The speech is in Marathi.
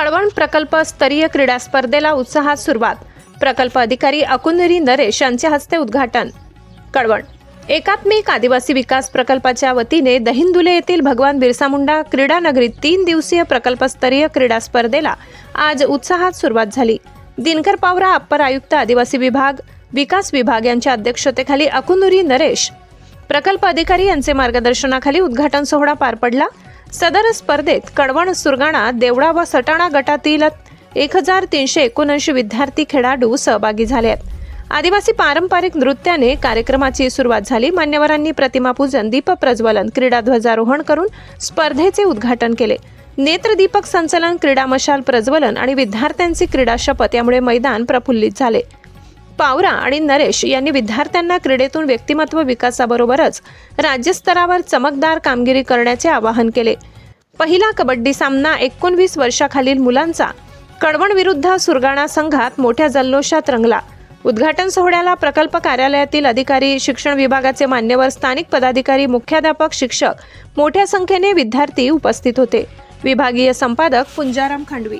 कळवण प्रकल्प स्तरीय क्रीडा स्पर्धेला उत्साहात सुरुवात. प्रकल्प अधिकारी अकुनेरी नरेश यांच्या हस्ते उद्घाटन. कळवण. एकात्मिक आदिवासी विकास प्रकल्पाच्या वतीने दहिंदुले येथील भगवान बिरसा मुंडा क्रीडा नगरीत तीन दिवसीय प्रकल्पस्तरीय क्रीडा स्पर्धेला आज उत्साहात सुरुवात झाली. दिनकर पावरा अप्पर आयुक्त आदिवासी विभाग विकास विभाग यांच्या अध्यक्षतेखाली अकुनुरी नरेश. प्रकल्प अधिकारी यांचे मार्गदर्शनाखाली उद्घाटन सोहळा पार पडला. सदर स्पर्धेत कडवण सुरगाणा देवळा व सटाणा गटातील एक हजार तीनशे एकोणऐंशी विद्यार्थी खेळाडू सहभागी झाले आहेत. आदिवासी पारंपरिक नृत्याने कार्यक्रमाची सुरुवात झाली. मान्यवरांनी प्रतिमापूजन दीप प्रज्वलन क्रीडा ध्वजारोहण करून स्पर्धेचे उद्घाटन केले. नेत्रदीपक संचलन क्रीडा मशाल प्रज्वलन आणि विद्यार्थ्यांची क्रीडा शपथ यामुळे मैदान प्रफुल्लित झाले. पावरा आणि नरेश यांनी विद्यार्थ्यांना क्रीडेतून व्यक्तिमत्व विकासाबरोबरच राज्यस्तरावर चमकदार कामगिरी करण्याचे आवाहन केले. पहिला कबड्डी सामना एकोणवीस वर्षाखालील मुलांचा. कडवण विरुद्ध सुरगाणा संघात मोठ्या जल्लोषात रंगला. उद्घाटन सोहळ्याला प्रकल्प कार्यालयातील अधिकारी शिक्षण विभागाचे मान्यवर स्थानिक पदाधिकारी मुख्याध्यापक शिक्षक मोठ्या संख्येने विद्यार्थी उपस्थित होते. विभागीय संपादक पुंजाराम खांडवी.